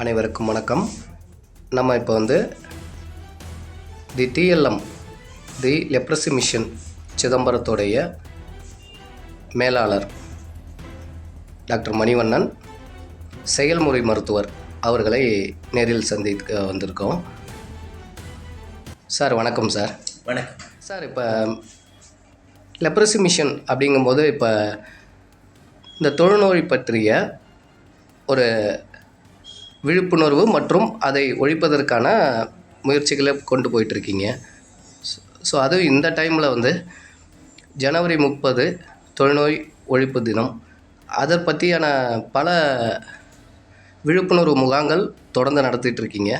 அனைவருக்கும் வணக்கம். நம்ம இப்போ வந்து the TLM the leprosy mission சிதம்பரத்துடைய மேலாளர் டாக்டர் மணிவண்ணன் செயல்முறை மருத்துவர் அவர்களை நேரில் சந்திக்க வந்திருக்கோம். சார் வணக்கம் சார். வணக்கம். சார் இப்போ லெப்ரசி மிஷன் அப்படிங்கும்போது இப்போ இந்த தொழுநோய் பற்றிய ஒரு விழிப்புணர்வு மற்றும் அதை ஒழிப்பதற்கான முயற்சிகளை கொண்டு போயிட்டுருக்கீங்க. ஸோ அதுவும் இந்த டைமில் வந்து ஜனவரி முப்பது தொழுநோய் ஒழிப்பு தினம். அதை பற்றியான பல விழிப்புணர்வு முகாங்கள் தொடர்ந்து நடத்திட்டுருக்கீங்க.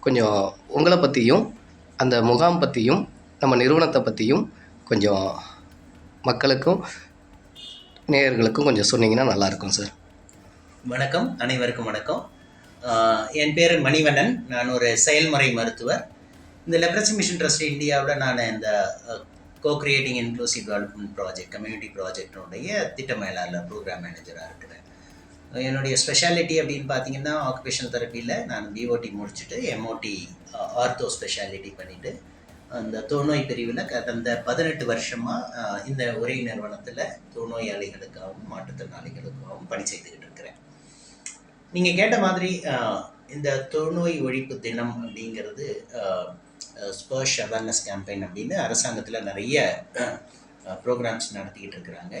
கொஞ்சம் உங்களை பற்றியும் அந்த முகாம் பற்றியும் நம்ம நிறுவனத்தை பற்றியும் கொஞ்சம் மக்களுக்கும் நேயர்களுக்கும் கொஞ்சம் சொன்னீங்கன்னா நல்லாயிருக்கும் சார். வணக்கம். அனைவருக்கும் வணக்கம். என் பேர் மணிவண்ணன். நான் ஒரு செயல்முறை மருத்துவர். இந்த லெப்ரசி மிஷன் ட்ரஸ்ட் இந்தியாவோட நான் இந்த co creating inclusive development project community ப்ராஜெக்டினுடைய திட்ட மேலாளர் ப்ரோக்ராம் மேனேஜராக இருக்கிறேன். என்னுடைய ஸ்பெஷாலிட்டி அப்படின்னு பார்த்தீங்கன்னா ஆக்குபேஷனல் தெரப்பியில் நான் பிஓடி முடிச்சுட்டு எம்ஓடி ஆர்த்தோ ஸ்பெஷாலிட்டி பண்ணிவிட்டு அந்த தொழுநோய் பிரிவில் கடந்த பதினெட்டு வருஷமாக இந்த ஒரே நிறுவனத்தில் தொழுநோயாளிகளுக்காகவும் மாற்றுத்திறனாளிகளுக்காகவும் பணி செய்துக்கிட்டு இருக்கிறேன். நீங்கள் கேட்ட மாதிரி இந்த தொழுநோய் ஒழிப்பு தினம் அப்படிங்கிறது ஸ்பர்ஷ் அவேர்னஸ் கேம்பெயின் அப்படின்னு அரசாங்கத்தில் நிறைய ப்ரோக்ராம்ஸ் நடத்திக்கிட்டு இருக்கிறாங்க.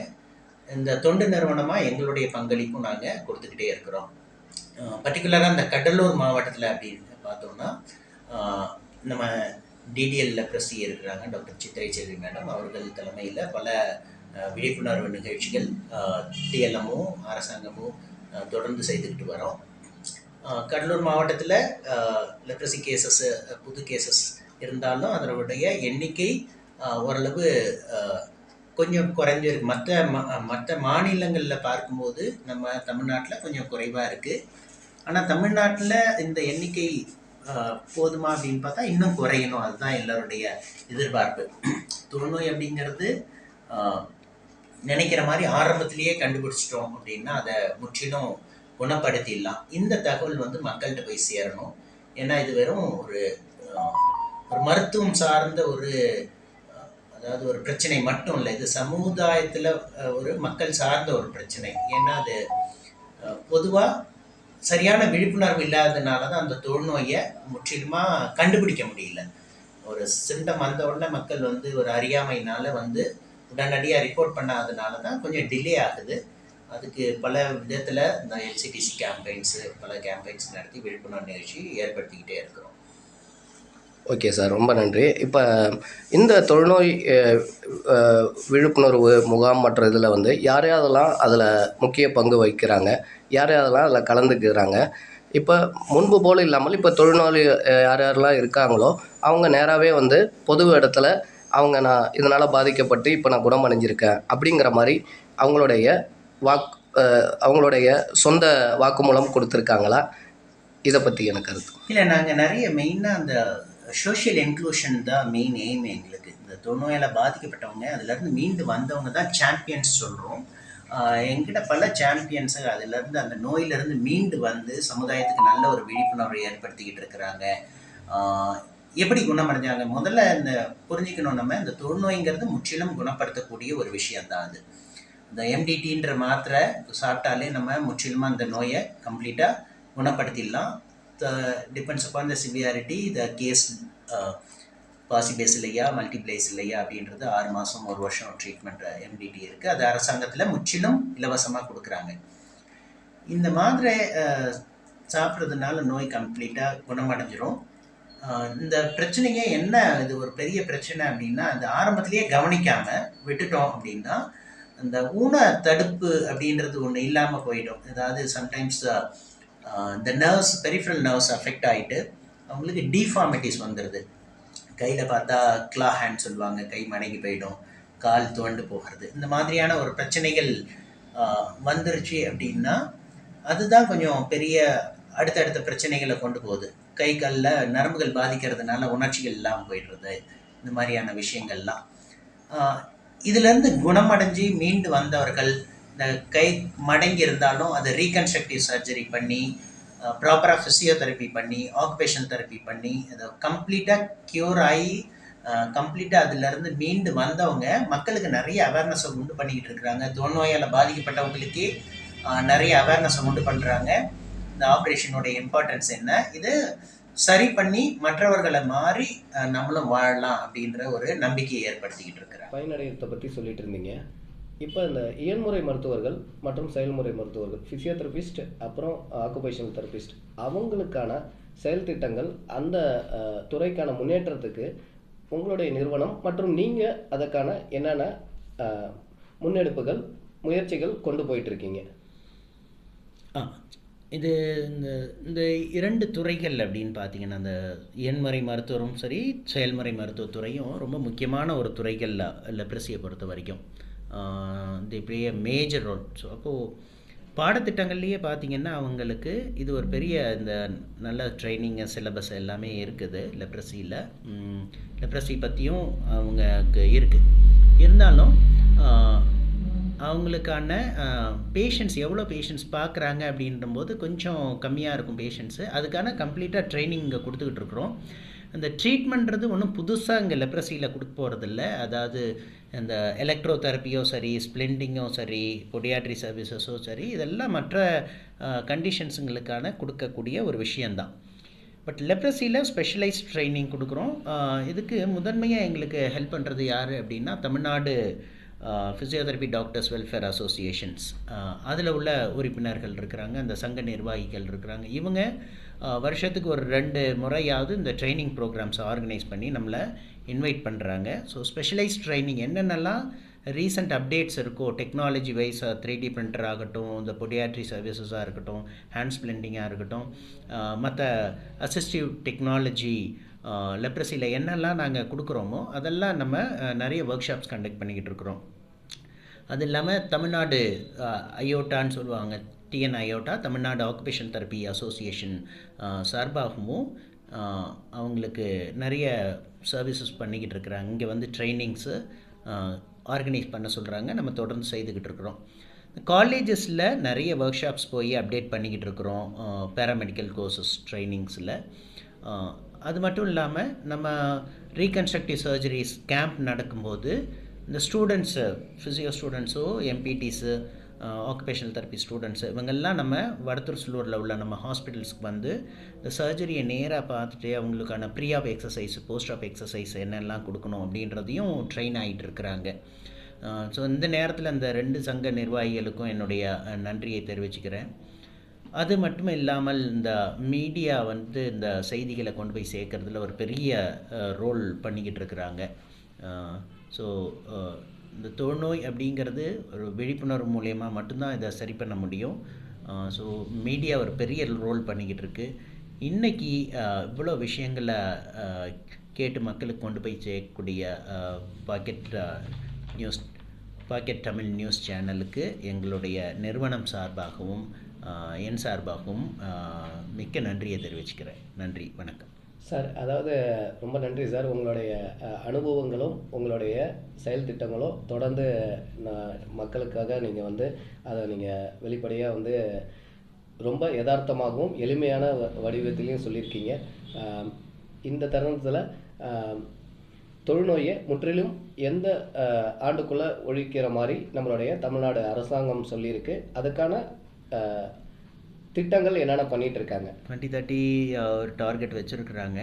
இந்த தொண்டு நிறுவனமாக எங்களுடைய பங்களிப்பும் நாங்கள் கொடுத்துக்கிட்டே இருக்கிறோம். பர்டிகுலராக இந்த கடலூர் மாவட்டத்தில் அப்படின்னு பார்த்தோம்னா நம்ம டிடிஎல் பிரசி இருக்கிறாங்க டாக்டர் சித்திரை செல்வி மேடம் அவர்கள் தலைமையில் பல விழிப்புணர்வு நிகழ்ச்சிகள் டிஎல்எம்மும் அரசாங்கமும் தொடர்ந்து செய்துக்கிட்டு வரோம். கடலூர் மாவட்டத்தில் லெப்ரசி கேசஸ் புது கேசஸ் இருந்தாலும் அதனுடைய எண்ணிக்கை ஓரளவு கொஞ்சம் குறைஞ்சிருக்கு மற்ற மற்ற மாநிலங்களில் பார்க்கும்போது நம்ம தமிழ்நாட்டில் கொஞ்சம் குறைவாக இருக்குது ஆனால் தமிழ்நாட்டில் இந்த எண்ணிக்கை போதுமா அப்படின்னு பார்த்தா இன்னும் குறையணும். அதுதான் எல்லாருடைய எதிர்பார்ப்பு. தொழுநோய் அப்படிங்கிறது நினைக்கிற மாதிரி ஆரம்பத்திலேயே கண்டுபிடிச்சிட்டோம் அப்படின்னா அதை முற்றிலும் குணப்படுத்திடலாம். இந்த தகவல் வந்து மக்கள்கிட்ட போய் சேரணும். ஏன்னா இது வெறும் ஒரு ஒரு மருத்துவம் சார்ந்த ஒரு அதாவது ஒரு பிரச்சனை மட்டும் இல்லை. இது சமுதாயத்தில் ஒரு மக்கள் சார்ந்த ஒரு பிரச்சனை. ஏன்னா அது பொதுவாக சரியான விழிப்புணர்வு இல்லாததுனால தான் அந்த தொழுநோயை முற்றிலுமாக கண்டுபிடிக்க முடியல. ஒரு சிண்டம் வந்த உடனே மக்கள் வந்து ஒரு அறியாமையினால வந்து உடனடியாக ரிப்போர்ட் பண்ணாதனால தான் கொஞ்சம் டிலே ஆகுது. அதுக்கு பல விதத்தில் இந்த எல்சிடிசி கேம்பெயின்ஸு பல கேம்பெயின்ஸ் நடத்தி விழிப்புணர்வு நிகழ்ச்சி ஏற்படுத்திக்கிட்டே இருக்கிறோம். ஓகே சார் ரொம்ப நன்றி. இப்போ இந்த தொழுநோய் விழிப்புணர்வு முகாம் மற்ற இதில் வந்து யார் யாரெல்லாம் அதில் முக்கிய பங்கு வகிக்கிறாங்க யார் யாரெல்லாம் அதில் கலந்துக்கிறாங்க இப்போ முன்பு போல் இல்லாமல் இப்போ தொழுநோய் யார் யாரெல்லாம் இருக்காங்களோ அவங்க நேராகவே வந்து பொது இடத்துல அவங்க நான் இதனால் பாதிக்கப்பட்டு இப்போ நான் குணமடைஞ்சிருக்கேன் அப்படிங்கிற மாதிரி அவங்களுடைய வாக் அவங்களுடைய சொந்த வாக்குமூலம் கொடுத்துருக்காங்களா? இதை பற்றி எனக்கு கருத்து. இல்லை நாங்கள் நிறைய மெயினாக அந்த சோஷியல் இன்க்ளூஷன் தான் மெயின் எய்ம் எங்களுக்கு. இந்த தொழுநோயால் பாதிக்கப்பட்டவங்க அதுலேருந்து மீண்டு வந்தவங்க தான் சாம்பியன்ஸ் சொல்கிறோம் எங்கிட்ட பல சாம்பியன்ஸு அதுலேருந்து அந்த நோயிலேருந்து மீண்டு வந்து சமுதாயத்துக்கு நல்ல ஒரு விழிப்புணர்வை ஏற்படுத்திக்கிட்டு இருக்கிறாங்க. எப்படி குணமடைஞ்சாங்க? முதல்ல இந்த புரிஞ்சுக்கணும் நம்ம. இந்த தொழுநோய்ங்கிறது முற்றிலும் குணப்படுத்தக்கூடிய ஒரு விஷயந்தான் அது. இந்த எம்டிடின்ற மாத்திரை சாப்பிட்டாலே நம்ம முற்றிலுமாக அந்த நோயை கம்ப்ளீட்டாக குணப்படுத்திடலாம். Depends upon the severity the case பாசிபேஸ் இல்லையா மல்டிப்ளேஸ் இல்லையா அப்படின்றது ஆறு மாதம் ஒரு வருஷம் ட்ரீட்மெண்ட் எம்டிடி இருக்குது அது அரசாங்கத்தில் முற்றிலும் இலவசமாக கொடுக்குறாங்க. இந்த மாத்திரை சாப்பிட்றதுனால நோய் கம்ப்ளீட்டாக குணமடைஞ்சிரும். இந்த பிரச்சனையே என்ன? இது ஒரு பெரிய பிரச்சனை அப்படின்னா அந்த ஆரம்பத்திலேயே கவனிக்காமல் விட்டுட்டோம் அப்படின்னா அந்த ஊன தடுப்பு அப்படின்றது ஒன்று இல்லாமல் போயிடும். அதாவது சம்டைம்ஸ் இந்த நர்வ்ஸ் பெரிஃபரல் நர்வ்ஸ் அஃபெக்ட் ஆகிட்டு அவங்களுக்கு டிஃபார்மிட்டிஸ் வந்துடுது கையில் பார்த்தா கிளா ஹேண்ட் சொல்லுவாங்க கை மடங்கி போயிடும் கால் துவண்டு போகிறது. இந்த மாதிரியான ஒரு பிரச்சனைகள் வந்துருச்சு அப்படின்னா அதுதான் கொஞ்சம் பெரிய அடுத்தடுத்த பிரச்சனைகளை கொண்டு போகுது. கை காலில் நரம்புகள் பாதிக்கிறதுனால உணர்ச்சிகள் இல்லாமல் போயிடுறது இந்த மாதிரியான விஷயங்கள்லாம். இதுலேருந்து குணமடைஞ்சு மீண்டு வந்தவர்கள் இந்த கை மடங்கி இருந்தாலும் அதை ரீகன்ஸ்ட்ரக்டிவ் சர்ஜரி பண்ணி ப்ராப்பராக ஃபிசியோதெரப்பி பண்ணி ஆக்குபேஷன் தெரப்பி பண்ணி அதை கம்ப்ளீட்டாக க்யூர் ஆகி கம்ப்ளீட்டாக அதுலேருந்து மீண்டு வந்தவங்க மக்களுக்கு நிறைய அவேர்னஸை உண்டு பண்ணிக்கிட்டு இருக்கிறாங்க. தொழுநோயால் பாதிக்கப்பட்டவங்களுக்கு நிறைய அவேர்னஸை உண்டு பண்ணுறாங்க இந்த ஆப்ரேஷனோட இம்பார்ட்டன்ஸ் என்ன? இது சரி பண்ணி மற்றவர்களை மாறி நம்மளும் வாழலாம் அப்படின்ற ஒரு நம்பிக்கையை ஏற்படுத்திக்கிட்டு இருக்கிறாங்க. பயனடையத்தை பற்றி சொல்லிட்டு இருந்தீங்க. இப்போ இந்த இயன்முறை மருத்துவர்கள் மற்றும் செயல்முறை மருத்துவர்கள் ஃபிசியோதெரபிஸ்ட் அப்புறம் ஆக்குபேஷனல் தெரபிஸ்ட் அவங்களுக்கான செயல் திட்டங்கள் அந்த துறைக்கான முன்னேற்றத்துக்கு உங்களுடைய நிறுவனம் மற்றும் நீங்கள் அதற்கான என்னென்ன முன்னெடுப்புகள் முயற்சிகள் கொண்டு போயிட்டு இருக்கீங்க? ஆ இது இந்த இந்த இரண்டு துறைகள் அப்படின்னு பார்த்தீங்கன்னா அந்த எண்முறை மருத்துவரும் சரி செயல்முறை மருத்துவத்துறையும் ரொம்ப முக்கியமான ஒரு துறைகளில் லெப்ரஸியை பொறுத்த வரைக்கும். தி பெரிய மேஜர் ரோல் ஸோ அப்போது பாடத்திட்டங்கள்லேயே பார்த்தீங்கன்னா அவங்களுக்கு இது ஒரு பெரிய இந்த நல்ல ட்ரைனிங்கு சிலபஸ் எல்லாமே இருக்குது லெப்ரஸியில் லெப்ரஸி பற்றியும் அவங்களுக்கு இருக்குது இருந்தாலும் அவங்களுக்கான பேஷண்ட்ஸ் எவ்வளோ பேஷண்ட்ஸ் பார்க்குறாங்க அப்படின்றபோது கொஞ்சம் கம்மியாக இருக்கும் பேஷண்ட்ஸு அதுக்கான கம்ப்ளீட்டாக ட்ரைனிங் இங்கே கொடுத்துக்கிட்டு இருக்கிறோம். அந்த ட்ரீட்மெண்ட்றது ஒன்றும் புதுசாக இங்கே லெப்ரஸியில் கொடுக்க போகிறதில்ல அதாவது இந்த எலக்ட்ரோ தெரப்பியோ சரி ஸ்பிளெண்டிங்கோ சரி பொடியாட்ரி சர்வீசஸோ சரி இதெல்லாம் மற்ற கண்டிஷன்ஸுங்களுக்கான கொடுக்கக்கூடிய ஒரு விஷயந்தான் பட் லெப்ரஸியில் ஸ்பெஷலைஸ்ட் ட்ரைனிங் கொடுக்குறோம். இதுக்கு முதன்மையாக எங்களுக்கு ஹெல்ப் பண்ணுறது யார் அப்படின்னா Tamil Nadu physiotherapy doctors welfare associations அதில் உள்ள உறுப்பினர்கள் இருக்கிறாங்க அந்த சங்க நிர்வாகிகள் இருக்கிறாங்க. இவங்க வருஷத்துக்கு ஒரு ரெண்டு முறையாவது இந்த ட்ரைனிங் ப்ரோக்ராம்ஸ் ஆர்கனைஸ் பண்ணி நம்மளை இன்வைட் பண்ணுறாங்க ஸோ ஸ்பெஷலைஸ் ட்ரைனிங் என்னென்னலாம் ரீசெண்ட் அப்டேட்ஸ் இருக்கோ technology wise three D printer ஆகட்டும் இந்த பொடியாட்ரி சர்வீசஸாக இருக்கட்டும் ஹேண்ட் ஸ்பிளெண்டிங்காக இருக்கட்டும் மற்ற அசிஸ்டிவ் டெக்னாலஜி லெப்ரஸியில் என்னெல்லாம் நாங்கள் கொடுக்குறோமோ அதெல்லாம் நம்ம நிறைய ஒர்க் ஷாப்ஸ் கண்டக்ட் பண்ணிக்கிட்டு இருக்கிறோம். அது இல்லாமல் தமிழ்நாடு ஐயோட்டான்னு சொல்லுவாங்க. TN IOTA Tamil Nadu occupation therapy association சார்பாகவும் அவங்களுக்கு நிறைய சர்வீசஸ் பண்ணிக்கிட்டு இருக்கிறாங்க. இங்கே வந்து ட்ரைனிங்ஸு ஆர்கனைஸ் பண்ண சொல்கிறாங்க நம்ம தொடர்ந்து செய்துக்கிட்டு இருக்கிறோம். காலேஜஸில் நிறைய ஒர்க் ஷாப்ஸ் போய் அப்டேட் பண்ணிக்கிட்டு இருக்கிறோம். பேராமெடிக்கல் கோர்சஸ் ட்ரைனிங்ஸில் அது மட்டும் இல்லாமல் நம்ம ரீகன்ஸ்ட்ரக்டிவ் சர்ஜரிஸ் கேம்ப் நடக்கும்போது இந்த ஸ்டூடெண்ட்ஸு ஃபிசியோ ஸ்டூடெண்ட்ஸோ எம்பிடிஸு ஆக்குபேஷனல் தெரப்பி ஸ்டூடெண்ட்ஸு இவங்கெல்லாம் நம்ம வடத்தூர் சுல்லூரில் உள்ள நம்ம ஹாஸ்பிட்டல்ஸ்க்கு வந்து இந்த சர்ஜரியை நேராக பார்த்துட்டு அவங்களுக்கான pre op exercise post op exercise என்னெல்லாம் கொடுக்கணும் அப்படின்றதையும் ட்ரெயின் ஆகிட்டு இருக்கிறாங்க. ஸோ இந்த நேரத்தில் அந்த ரெண்டு சங்க நிர்வாகிகளுக்கும் என்னுடைய நன்றியை தெரிவிச்சுக்கிறேன். அது மட்டும் இல்லாமல் இந்த மீடியா வந்து இந்த செய்திகளை கொண்டு போய் சேர்க்கறதுல ஒரு பெரிய ரோல் பண்ணிக்கிட்டு இருக்கிறாங்க. ஸோ இந்த தொழுநோய் அப்படிங்கிறது ஒரு விழிப்புணர்வு மூலயமா மட்டும்தான் இதை சரி பண்ண முடியும். ஸோ மீடியா ஒரு பெரிய ரோல் பண்ணிக்கிட்டு இருக்கு. இன்றைக்கி இவ்வளோ விஷயங்களை கேட்டு மக்களுக்கு கொண்டு போய் சேர்க்கக்கூடிய pocket news pocket Tamil news சேனலுக்கு எங்களுடைய நிறுவனம் சார்பாகவும் என் சார்பாகவும் மிக்க நன்றியை தெரிவிச்சுக்கிறேன். நன்றி வணக்கம். சார் அதாவது ரொம்ப நன்றி சார். உங்களுடைய அனுபவங்களும் உங்களுடைய செயல் திட்டங்களும் தொடர்ந்து நான் மக்களுக்காக நீங்கள் வந்து அதை நீங்கள் வெளிப்படையாக வந்து ரொம்ப யதார்த்தமாகவும் எளிமையான வ- வடிவத்திலையும் சொல்லியிருக்கீங்க. இந்த தருணத்தில் தொழுநோயை முற்றிலும் எந்த ஆண்டுக்குள்ளே ஒழிக்கிற மாதிரி நம்மளுடைய தமிழ்நாடு அரசாங்கம் சொல்லியிருக்கு. அதுக்கான திட்டங்கள் என்னென்ன பண்ணிட்டு இருக்காங்க டுவெண்ட்டி தேர்ட்டி ஒரு டார்கெட் வச்சுருக்குறாங்க.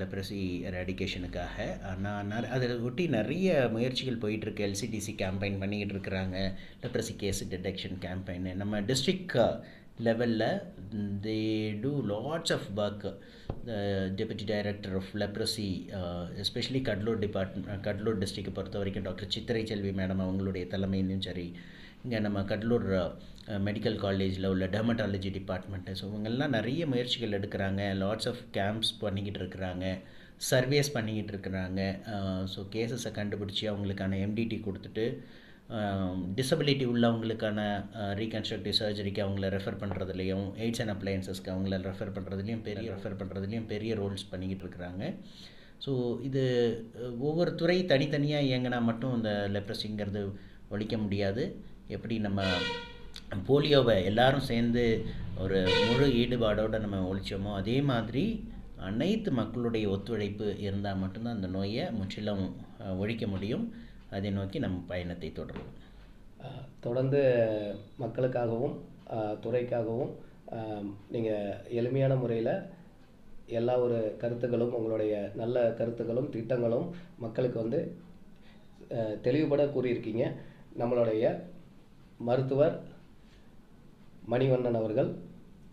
லெப்ரசி ரெடிகேஷனுக்காக ஆனால் நிற- அதை ஒட்டி நிறைய முயற்சிகள் போயிட்டுருக்கு. எல்சிடிசி கேம்பெயின் பண்ணிக்கிட்டு இருக்கிறாங்க லெப்ரசி கேஸ் டிடெக்ஷன் கேம்பெயின் நம்ம டிஸ்ட்ரிக்ட் லெவலில் they do lots of work deputy director of leprosy especially Cuddalore department Cuddalore டிஸ்ட்ரிக்டை பொறுத்த வரைக்கும் டாக்டர் சித்திரை செல்வி மேடம் அவங்களுடைய தலைமையிலும் சரி இங்கே நம்ம கடலூர் மெடிக்கல் காலேஜில் உள்ள டெர்மட்டாலஜி டிபார்ட்மெண்ட்டு ஸோ இவங்கெல்லாம் நிறைய முயற்சிகள் எடுக்கிறாங்க. லாட்ஸ் ஆஃப் கேம்ப்ஸ் பண்ணிக்கிட்டு இருக்கிறாங்க. சர்வேஸ் பண்ணிக்கிட்டு இருக்கிறாங்க. ஸோ கேசஸை கண்டுபிடிச்சி அவங்களுக்கான எம்டிடி கொடுத்துட்டு டிசபிலிட்டி உள்ளவங்களுக்கான ரீகன்ஸ்ட்ரக்டிவ் சர்ஜரிக்கு அவங்கள ரெஃபர் பண்ணுறதுலையும் எய்ட்ஸ் அண்ட் அப்ளையன்சஸ்க்கு அவங்கள ரெஃபர் பண்ணுறதுலையும் பெரிய ரெஃபர் பண்ணுறதுலையும் பெரிய ரோல்ஸ் பண்ணிக்கிட்டு இருக்கிறாங்க. ஸோ இது ஒவ்வொரு துறை தனித்தனியாக இயங்கினா மட்டும் இந்த லெப்ரஸிங்கிறது ஒழிக்க முடியாது. எப்படி நம்ம போலியோவை எல்லாரும் சேர்ந்து ஒரு முழு ஈடுபாடோடு நம்ம ஒழிச்சோமோ அதே மாதிரி அனைத்து மக்களுடைய ஒத்துழைப்பு இருந்தால் மட்டும்தான் அந்த நோயை முற்றிலும் ஒழிக்க முடியும். அதை நோக்கி நம்ம பயணத்தை தொடருவோம். தொடர்ந்து மக்களுக்காகவும் துறைக்காகவும் நீங்கள் எளிமையான முறையில் எல்லா ஒரு கருத்துக்களும் உங்களுடைய நல்ல கருத்துக்களும் திட்டங்களும் மக்களுக்கு வந்து தெளிவுபட கூறியிருக்கீங்க. நம்மளுடைய மருத்துவர் மணிவண்ணன் அவர்கள்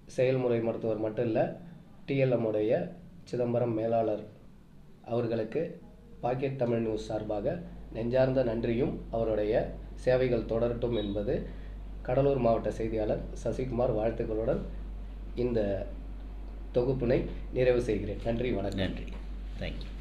செயல்முறை மருத்துவர் மட்டும் இல்லை டிஎல்எம் உடைய சிதம்பரம் மேலாளர் அவர்களுக்கு பாக்கெட் தமிழ் நியூஸ் சார்பாக நெஞ்சார்ந்த நன்றியும் அவருடைய சேவைகள் தொடரட்டும் என்பது கடலூர் மாவட்ட செய்தியாளர் சசிகுமார் வாழ்த்துக்களுடன் இந்த தொகுப்பினை நிறைவு செய்கிறேன். நன்றி வணக்கம். நன்றி. தேங்க்யூ